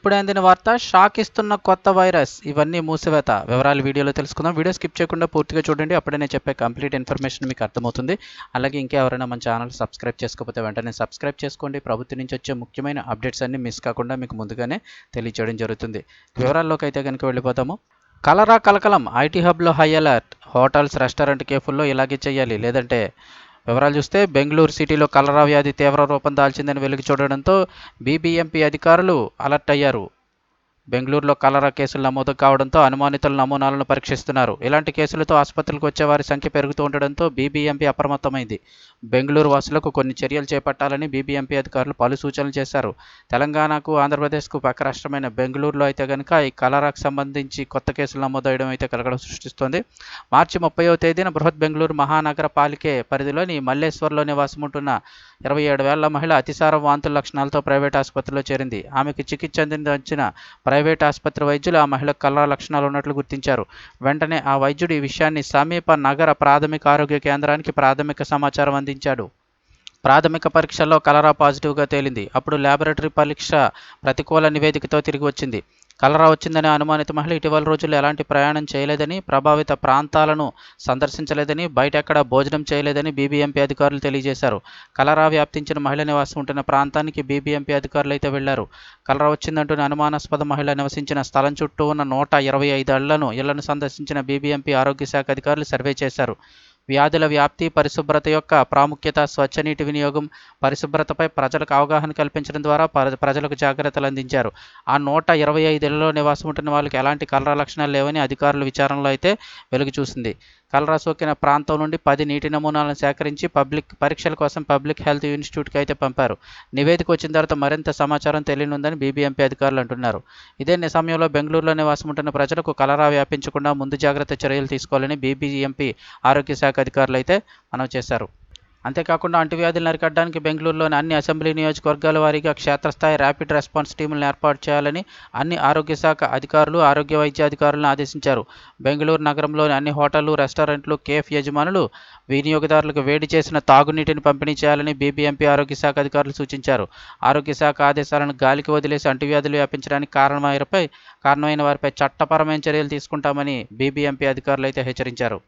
ఇప్పుడు అందిన వార్త షాక్ ఇస్తున్న కొత్త వైరస్. ఇవన్నీ మూసివేత. వివరాలు వీడియోలో తెలుసుకుందాం. వీడియో స్కిప్ చేయకుండా పూర్తిగా చూడండి. అప్పుడే నేను చెప్పే కంప్లీట్ ఇన్ఫర్మేషన్ మీకు అర్థమవుతుంది. అలాగే ఇంకెవరైనా మన ఛానల్ సబ్స్క్రైబ్ చేసుకోకపోతే వెంటనే సబ్స్క్రైబ్ చేసుకోండి. ప్రభుత్వం నుంచి వచ్చే ముఖ్యమైన అప్డేట్స్ అన్ని మిస్ కాకుండా మీకు ముందుగానే తెలియచేయడం జరుగుతుంది. వివరాల్లోకి అయితే కనుక వెళ్ళిపోతాము. కలరా కలకలం ఐటీ హబ్లో హై అలర్ట్. హోటల్స్ రెస్టారెంట్ కేఫుల్లో ఇలాగే చేయాలి. లేదంటే వివరాలు చూస్తే బెంగళూరు సిటీలో కలరా వ్యాధి తీవ్ర రూపం దాల్చిందని వెలుగు చూడడంతో బీబీఎంపీ అధికారులు అలర్ట్ అయ్యారు. బెంగళూరులో కలరా కేసులు నమోదు కావడంతో అనుమానితుల నమూనాలను పరీక్షిస్తున్నారు. ఇలాంటి కేసులతో ఆసుపత్రులకు వచ్చే వారి సంఖ్య పెరుగుతూ ఉండడంతో బీబీఎంపీ అప్రమత్తమైంది. బెంగళూరు వాసులకు కొన్ని చర్యలు చేపట్టాలని బీబీఎంపీ అధికారులు పలు సూచనలు చేశారు. తెలంగాణకు ఆంధ్రప్రదేశ్కు పక్క రాష్ట్రమైన బెంగళూరులో అయితే కనుక ఈ కలరాకు సంబంధించి కొత్త కేసులు నమోదవడం అయితే కలగడం సృష్టిస్తోంది. మార్చి ముప్పయో తేదీన బృహత్ బెంగళూరు మహానగర పాలికే పరిధిలోని మల్లేశ్వర్లో నివాసముంటున్న ఇరవై ఏడు వేల మహిళ అతిసార వాంతుల లక్షణాలతో ప్రైవేట్ ఆసుపత్రిలో చేరింది. ఆమెకు చికిత్స అందించిన ప్రైవేట్ ఆసుపత్రి వైద్యులు ఆ మహిళకు కలరా లక్షణాలు ఉన్నట్లు గుర్తించారు. వెంటనే ఆ వైద్యుడు ఈ విషయాన్ని సమీప నగర ప్రాథమిక ఆరోగ్య కేంద్రానికి ప్రాథమిక సమాచారం అందించాడు. ప్రాథమిక పరీక్షల్లో కలరా పాజిటివ్గా తేలింది. అప్పుడు ల్యాబొరేటరీ పరీక్ష ప్రతికూల నివేదికతో తిరిగి వచ్చింది. కలరా వచ్చిందనే అనుమానిత మహిళ ఇటీవల రోజుల్లో ఎలాంటి ప్రయాణం చేయలేదని ప్రభావిత ప్రాంతాలను సందర్శించలేదని బయట ఎక్కడా భోజనం చేయలేదని బీబీఎంపీ అధికారులు తెలియజేశారు. కలరా వ్యాప్తించిన మహిళ నివాసం ఉంటున్న ప్రాంతానికి బీబీఎంపీ అధికారులు అయితే వెళ్ళారు. కలరా వచ్చిందంటూనే అనుమానాస్పద మహిళ నివసించిన స్థలం చుట్టూ ఉన్న నూట ఇరవై ఐదు ఇళ్ళను ఇళ్ళను సందర్శించిన బీబీఎంపీ ఆరోగ్య శాఖ అధికారులు సర్వే చేశారు. వ్యాధుల వ్యాప్తి పరిశుభ్రత యొక్క ప్రాముఖ్యత స్వచ్ఛ నీటి వినియోగం పరిశుభ్రతపై ప్రజలకు అవగాహన కల్పించడం ద్వారా ప్రజలకు జాగ్రత్తలు అందించారు. ఆ నూట ఇరవై ఐదేళ్ళలో నివాసం ఉంటున్న వాళ్ళకి ఎలాంటి కలరా లక్షణాలు లేవని అధికారుల విచారణలో అయితే వెలుగు చూసింది. కలరా సోకిన ప్రాంతం నుండి పది నీటి నమూనాలను సేకరించి పబ్లిక్ పరీక్షల కోసం పబ్లిక్ హెల్త్ ఇన్స్టిట్యూట్కి అయితే పంపారు. నివేదిక వచ్చిన తర్వాత మరింత సమాచారం తెలియనుందని బీబీఎంపీ అధికారులు అంటున్నారు. ఇదే సమయంలో బెంగళూరులో నివాసం ఉంటున్న ప్రజలకు కలరా వ్యాపించకుండా ముందు జాగ్రత్త చర్యలు తీసుకోవాలని బీబీఎంపీ ఆరోగ్య శాఖ అధికారులు అయితే మనవి చేశారు. అంతేకాకుండా అంటువ్యాధులను అరికట్టడానికి బెంగళూరులోని అన్ని అసెంబ్లీ నియోజకవర్గాల వారీగా క్షేత్రస్థాయి ర్యాపిడ్ రెస్పాన్స్ టీములను ఏర్పాటు చేయాలని అన్ని ఆరోగ్య శాఖ అధికారులు ఆరోగ్య వైద్య అధికారులను ఆదేశించారు. బెంగళూరు నగరంలోని అన్ని హోటళ్ళు రెస్టారెంట్లు కేఫ్ యజమానులు వినియోగదారులకు వేడి చేసిన తాగునీటిని పంపిణీ చేయాలని బీబీఎంపీ ఆరోగ్య శాఖ అధికారులు సూచించారు. ఆరోగ్య శాఖ ఆదేశాలను గాలికి వదిలేసి అంటువ్యాధులు వ్యాపించడానికి కారణమైనపై కారణమైన వారిపై చట్టపరమైన చర్యలు తీసుకుంటామని బీబీఎంపీ అధికారులు అయితే హెచ్చరించారు.